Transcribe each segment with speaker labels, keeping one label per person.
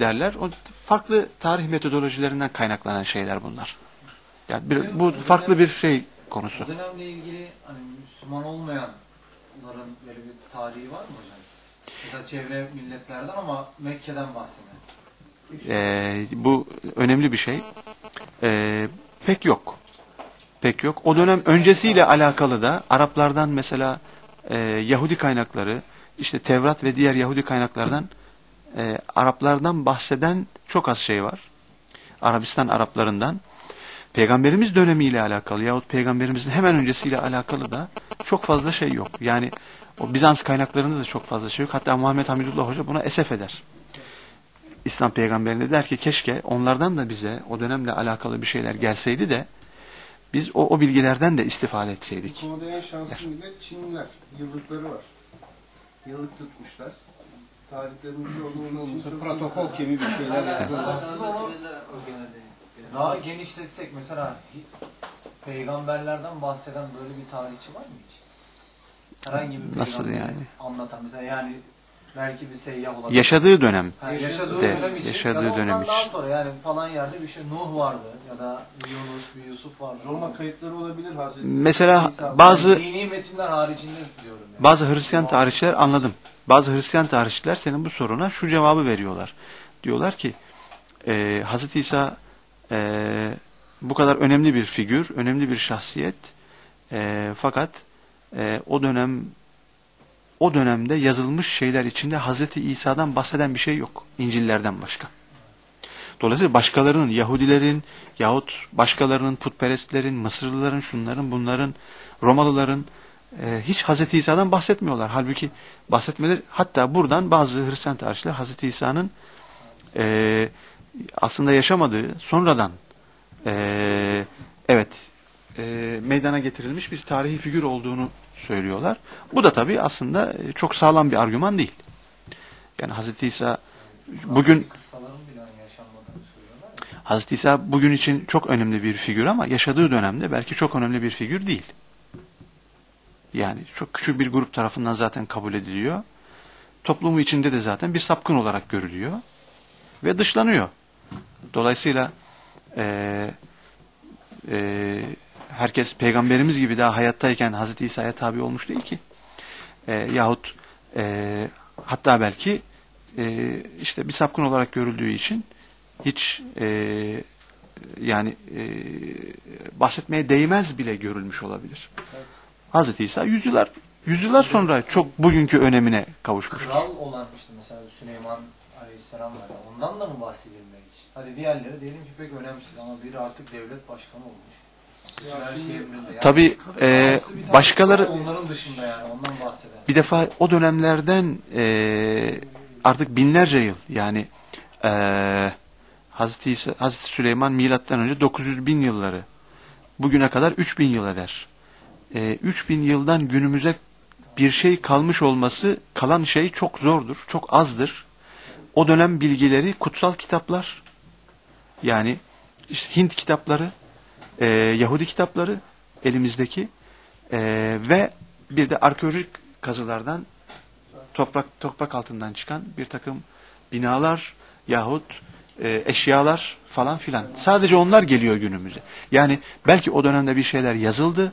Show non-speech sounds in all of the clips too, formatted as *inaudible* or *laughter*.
Speaker 1: derler. O farklı tarih metodolojilerinden kaynaklanan şeyler bunlar. Yani bir, bu farklı bir şey konusu.
Speaker 2: O dönemle ilgili hani Müslüman olmayanların böyle bir tarihi var mı hocam? Mesela çevre milletlerden ama Mekke'den bahseden.
Speaker 1: Ee, bu önemli bir şey. Ee, pek yok. Pek yok. O dönem öncesiyle alakalı da Araplardan mesela e, Yahudi kaynakları, işte Tevrat ve diğer Yahudi kaynaklardan e, Araplardan bahseden çok az şey var. Arabistan Araplarından. Peygamberimiz dönemiyle alakalı yahut peygamberimizin hemen öncesiyle alakalı da çok fazla şey yok. Yani o Bizans kaynaklarında da çok fazla şey yok. Hatta Muhammed Hamidullah Hoca buna esef eder. İslam peygamberine der ki keşke onlardan da bize o dönemle alakalı bir şeyler gelseydi de biz o, o bilgilerden de istifade etseydik.
Speaker 3: Bu konuda en şanslı millet Çinliler. Yıllıkları var. Yıllık tutmuşlar. Tarihlerimiz olduğu için çok
Speaker 4: protokol gibi bir şeyler yapıyorlar.
Speaker 2: Aslında onu daha genişletsek mesela peygamberlerden bahseden böyle bir tarihçi var mı hiç? Herhangi bir
Speaker 1: Nasıl yani?
Speaker 2: Anlatan mesela yani belki bir seyyah olabilir.
Speaker 1: Yaşadığı dönem.
Speaker 2: Ha, yaşadığı
Speaker 1: De-
Speaker 2: dönem için
Speaker 1: yaşadığı
Speaker 2: ya da
Speaker 1: dönem
Speaker 2: ondan daha
Speaker 1: için.
Speaker 2: sonra yani falan yerde bir şey Nuh vardı ya da bir Yunus bir Yusuf vardı.
Speaker 3: Roma kayıtları olabilir Hazreti
Speaker 1: Mesela
Speaker 3: İsa-
Speaker 1: bazı
Speaker 2: Yani dini metinler haricinde diyorum yani.
Speaker 1: Bazı Hristiyan tarihçiler anladım. Bazı Hristiyan tarihçiler senin bu soruna şu cevabı veriyorlar. Diyorlar ki e, Hz. İsa e, bu kadar önemli bir figür, önemli bir şahsiyet. E, fakat e, o dönem o dönemde yazılmış şeyler içinde Hz. İsa'dan bahseden bir şey yok. İncillerden başka. Dolayısıyla başkalarının, Yahudilerin yahut başkalarının, putperestlerin, Mısırlıların, şunların, bunların, Romalıların e, hiç Hz. İsa'dan bahsetmiyorlar. Halbuki bahsetmeleri, hatta buradan bazı Hristiyan tarihçiler Hz. İsa'nın e, aslında yaşamadığı, sonradan e, evet e, meydana getirilmiş bir tarihi figür olduğunu söylüyorlar. Bu da tabii aslında e, çok sağlam bir argüman değil. Yani Hz. İsa bugün. Hazreti İsa bugün için çok önemli bir figür ama yaşadığı dönemde belki çok önemli bir figür değil. Yani çok küçük bir grup tarafından zaten kabul ediliyor. Toplumu içinde de zaten bir sapkın olarak görülüyor. Ve dışlanıyor. Dolayısıyla eee eee, herkes peygamberimiz gibi daha hayattayken Hazreti İsa'ya tabi olmuş değil ki. Eee, yahut eee, hatta belki eee, işte bir sapkın olarak görüldüğü için hiç e, yani e, bahsetmeye değmez bile görülmüş olabilir. Hazreti İsa yüzyıllar yüzyıllar sonra çok bugünkü önemine kavuşmuş.
Speaker 2: Kral olan işte mesela Süleyman Aleyhisselam var ondan da mı bahsedilmiyor hiç? Hadi diğerleri diyelim ki pek önemsiz ama biri artık devlet başkanı olmuş.
Speaker 1: Tabi e, başkaları
Speaker 2: onların dışında yani ondan bahseden.
Speaker 1: bir defa o dönemlerden e, artık binlerce yıl yani e, Hazreti, İsa, Hazreti Süleyman milattan önce 900 bin yılları bugüne kadar 3000 yıl eder. E, 3000 yıldan günümüze bir şey kalmış olması kalan şey çok zordur, çok azdır. O dönem bilgileri kutsal kitaplar yani işte Hint kitapları, e, Yahudi kitapları elimizdeki e, ve bir de arkeolojik kazılardan toprak toprak altından çıkan bir takım binalar yahut e, eşyalar falan filan. Sadece onlar geliyor günümüze. Yani belki o dönemde bir şeyler yazıldı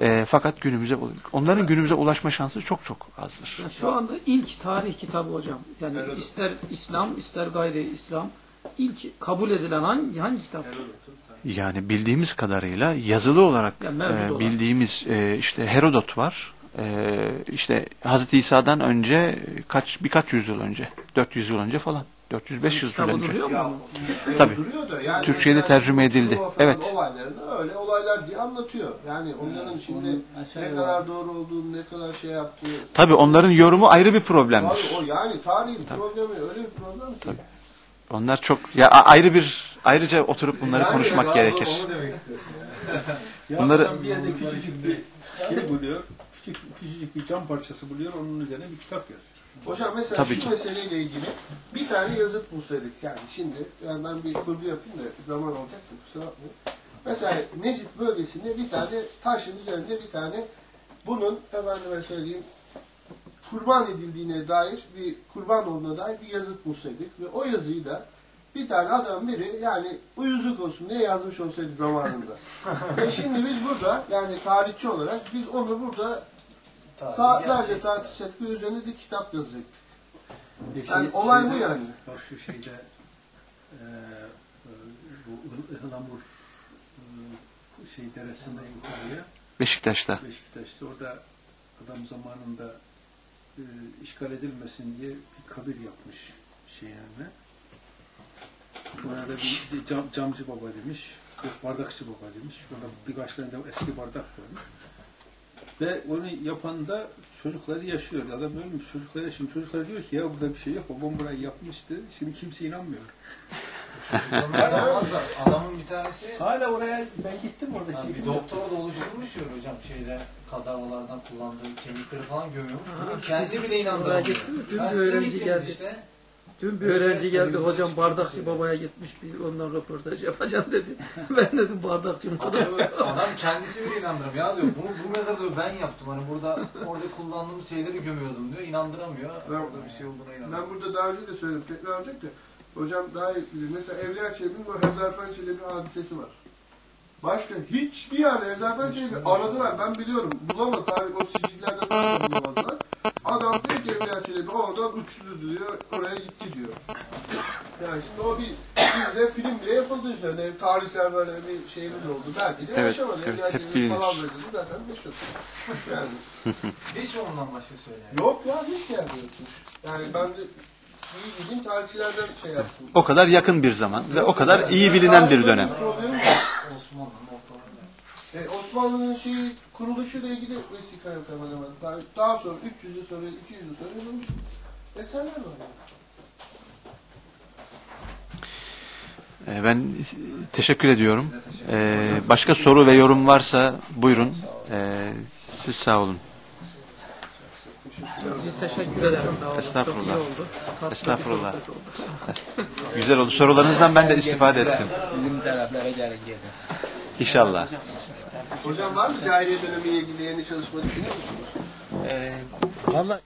Speaker 1: e, fakat günümüze onların günümüze ulaşma şansı çok çok azdır.
Speaker 5: Ya şu anda ilk tarih kitabı hocam. Yani ister İslam ister gayri İslam ilk kabul edilen hangi, hangi kitap?
Speaker 1: Yani bildiğimiz kadarıyla yazılı olarak
Speaker 5: Yani
Speaker 1: e, bildiğimiz e, işte Herodot var. E, işte Hazreti İsa'dan önce kaç birkaç yüzyıl önce, 400 yıl önce falan. 400-500 yıl önce.
Speaker 5: duruyor mu?
Speaker 3: Ya, e,
Speaker 1: Tabii.
Speaker 3: Duruyor da yani
Speaker 1: Türkçe'ye de tercüme edildi. Evet.
Speaker 3: Olaylarını öyle olaylar diye anlatıyor. Yani onların şimdi ne kadar doğru olduğunu, ne kadar şey yaptığı.
Speaker 1: Tabii onların yorumu ayrı bir problemdir.
Speaker 3: Abi o yani tarihin problemi öyle bir problem ki.
Speaker 1: Onlar çok ya ayrı bir ayrıca oturup bunları konuşmak gerekir. *laughs* Bunları-
Speaker 4: bir yerde küçücük bir şey buluyor. Küçük, küçücük bir cam parçası buluyor. Onun üzerine bir kitap yazıyor.
Speaker 3: Hocam mesela
Speaker 1: Tabii
Speaker 3: şu
Speaker 1: ki.
Speaker 3: meseleyle ilgili bir tane yazıt bulsaydık yani şimdi yani ben bir kurgu yapayım da zaman alacak da kusura bakmayın. Mesela Necip bölgesinde bir tane taşın üzerinde bir tane bunun efendime söyleyeyim kurban edildiğine dair bir kurban olduğuna dair bir yazıt bulsaydık ve o yazıyı da bir tane adam biri yani uyuzluk olsun diye yazmış olsaydı zamanında. ve *laughs* şimdi biz burada yani tarihçi olarak biz onu burada
Speaker 2: Tarihi
Speaker 3: saatlerce tartışacak ve üzerine de kitap yazacak.
Speaker 4: Peki,
Speaker 3: Yani olay bu yani.
Speaker 4: Bak şu şeyde e, e, bu Ihlamur e, şey deresinden yukarıya
Speaker 1: Beşiktaş'ta.
Speaker 4: Beşiktaş'ta orada adam zamanında e, işgal edilmesin diye bir kabir yapmış şeyin önüne. Orada bir cam, camcı baba demiş, yok bardakçı baba demiş. Orada birkaç tane de eski bardak koymuş. Ve onu yapan da çocukları yaşıyor. Adam ölmüş çocukları yaşıyor. Çocuklar diyor ki ya burada bir şey yok. Babam burayı yapmıştı. Şimdi kimse inanmıyor.
Speaker 2: Adamın bir tanesi
Speaker 4: Hala oraya ben gittim orada.
Speaker 2: Ha, bir doktor da oluşturmuş ya hocam şeyde kadavralardan kullandığı kemikleri falan gömüyormuş. Kendi bile
Speaker 5: oraya
Speaker 2: inandıramıyor.
Speaker 5: gitti mi? Dün
Speaker 2: Ha,
Speaker 5: bir
Speaker 2: siz de
Speaker 5: öğrenci geldi.
Speaker 2: Işte.
Speaker 5: Dün bir öğrenci geldi hocam bardakçı
Speaker 2: ya.
Speaker 5: babaya gitmiş bir ondan röportaj yapacağım dedi. *laughs* ben dedim bardakçı mı?
Speaker 2: Adam, adam kendisi bile inandıramıyor. Ya diyor bunu bu mezarı diyor ben yaptım. Hani burada orada kullandığım şeyleri gömüyordum diyor. İnandıramıyor.
Speaker 3: Ben-
Speaker 2: Orada bir şey olduğuna inanıyor.
Speaker 3: Ben burada daha önce de söyledim, tekrar olacak da hocam daha iyi bilir. Mesela Evliya Çelebi'nin bu Hezarfen Çelebi hadisesi var. Başka hiçbir yerde Hezarfen Çelebi aradılar. Ben biliyorum. Bulamadı. Tarih o da bulamadılar. Uçtu diyor. Oraya gitti diyor. Yani şimdi o bir bizde film bile yapıldı üzerine. Tarihsel böyle bir şeyimiz oldu. Belki de
Speaker 1: Evet,
Speaker 3: yaşamadı.
Speaker 1: evet, hep bilinir.
Speaker 3: falan böyle zaten meşhur. Yani *laughs*
Speaker 2: Hiç ondan başka söyleyen.
Speaker 3: Yok ya hiç yokmuş. Yani ben de bildiğim tarihçilerden şey yaptım.
Speaker 1: O kadar yakın bir zaman ve o kadar iyi bilinen bir dönem.
Speaker 2: Osmanlı'nın.
Speaker 3: E, Osmanlı'nın şeyi kuruluşuyla ilgili vesika yok hemen hemen. Daha, daha sonra 300 yıl sonra 200 yıl sonra yazılmış
Speaker 1: Ee, Ben teşekkür ediyorum. Ee, Başka soru ve yorum varsa buyurun. Ee, Siz sağ olun.
Speaker 5: Biz teşekkür ederiz. Sağ olun.
Speaker 1: Estağfurullah.
Speaker 5: Çok iyi oldu. Tatlı
Speaker 1: Estağfurullah.
Speaker 5: oldu. *laughs*
Speaker 1: Güzel oldu. Sorularınızdan ben de istifade ettim.
Speaker 6: Bizim taraflara gelin gelin.
Speaker 1: İnşallah.
Speaker 3: Hocam var mı cahiliye dönemiyle ilgili yeni çalışma düşünüyor musunuz?
Speaker 1: Ee, Vallahi